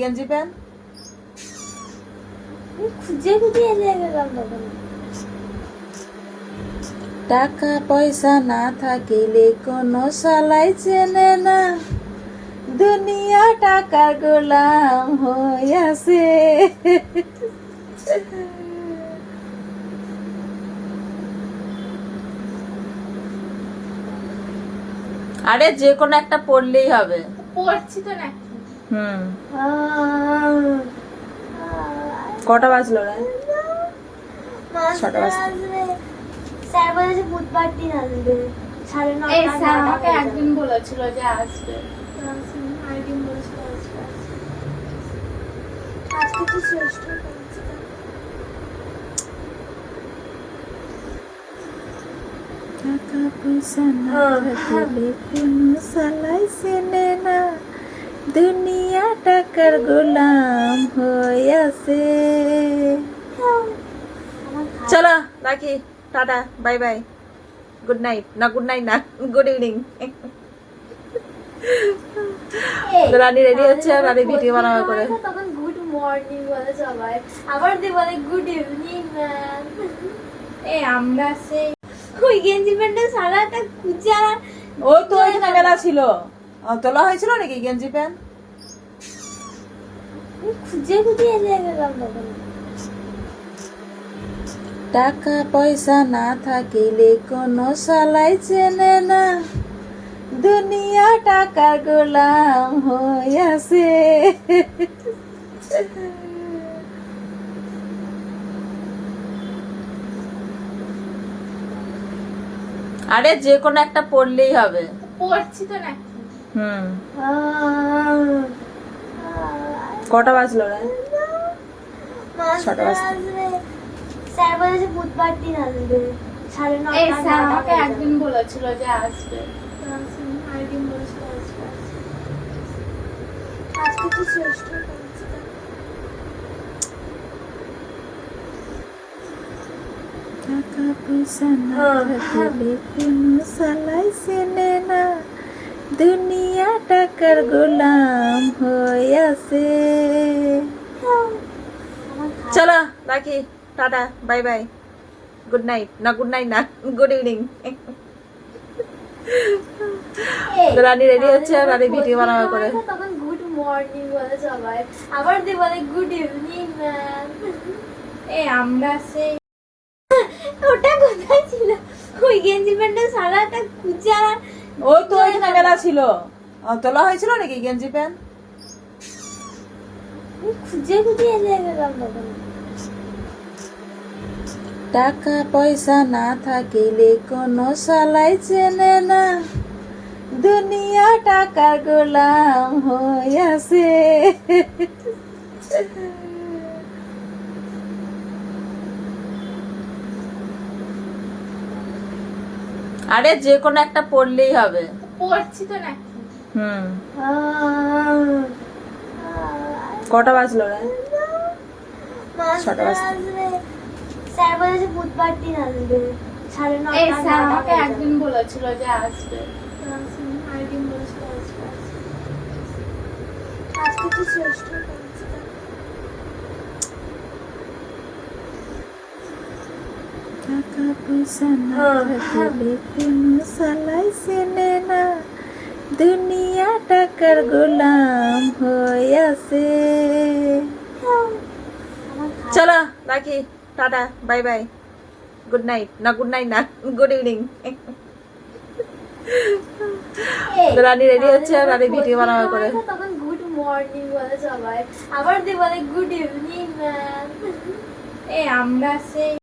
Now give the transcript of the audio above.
গেঞ্জি প্যান্ট? খুঁজে খুঁজে এলে গেলাম তখন টাকা পয়সা না থাকিলে কোনো সালাই চেনে না। দুনিয়া টাকার গোলাম হইয়াছে আরে যে কোনো একটা পড়লেই হবে। পড়ছি তো না। হুম। কটা বাজলো রে? ছটা বাজতে। স্যার বলেছে বুধবার দিন আসবে সাড়ে নটা এই স্যার আমাকে একদিন বলেছিল যে আসবে। আরেকদিন বলেছিল আসবে আজকে তো শ্রেষ্ঠ টাকা পয়সা না থাকিলে কোনো সালাই চেনে না। দুনিয়া টাকার গোলাম হইয়াছে। চলো রাখি tata bye bye. Good night না গুড নাইট না গুড ইভিনিং রানী রেডি হচ্ছে রানী ভিডিও বানাবে করে তখন গুড মর্নিং বলে সবাই। আবার দিয়ে বলে গুড ইভিনিং এই আমরা সেই ওই গেঞ্জি প্যান্টটা সারাটা কুচা ওই তো ওইখানে মেলা ছিল। ও, তোলা হয়েছিল নাকি গেঞ্জি প্যান্ট? খুঁজে খুঁজে এলে গেলাম তখন টাকা পয়সা না থাকিলে কোনো সালাই চেনে না। দুনিয়া টাকার গোলাম হইয়াছে আরে যে কোনো একটা পড়লেই হবে। পড়ছি তো না হুম। কটা বাজলো রে? ছটা। আসবে। স্যার বলেছে বুধবার দিন আসবে। সাড়ে নটা স্যার আমাকে একদিন বলেছিল যে আসবে। আরেকদিন বলেছিল আসবে। আজকে তো শ্রেষ্ঠ টাকা পয়সা না কোনো সালাই চেনে না। দুনিয়া টাকার গোলাম হইয়াছে চলো রাখি tata bye bye. Good night না গুড নাইট না গুড ইভিনিং রানী রেডি হচ্ছে আর রানী ভিডিও বানাবে করে। তখন গুড মর্নিং বলে সবাই। আবার দিয়ে বলে গুড ইভিনিং ম্যাম এই আমরা সেই ওটা কোথায় ছিল? ওই গেঞ্জি প্যান্টটা সারাটা কুচা ওই তো ওইখানে মেলা ছিল। ও, তোলা হয়েছিল নাকি গেঞ্জি প্যান্ট? খুঁজে খুঁজে গেলাম টাকা পয়সা না থাকিলে কোনো সালাই চেনে না। দুনিয়া টাকার গোলাম হইয়াছে আরে যে কোনো একটা পড়লেই হবে। পড়ছি তো না হুম। কটা বাজলো রে? ছটা বাজতে। স্যার বলেছে বুধবার দিন আসবে। সাড়ে নটা স্যার আমাকে একদিন বলেছিল যে আসবে। আরেকদিন বলেছিল আসবে। আজকে তো শ্রেষ্ঠ টাকা পয়সা না থাকিলে কোনো সালাই চেনে না। দুনিয়া টাকার গোলাম হইয়াছে আমার খা- চলো রাখি tata bye bye. Good night না গুড নাইট না গুড ইভিনিং রানী রেডি হচ্ছে রানী ভিডিও বানাবে করে। তখন গুড মর্নিং বলে সবাই। আবার দিয়ে বলে গুড ইভিনিং ম্যাম এই আমরা সেই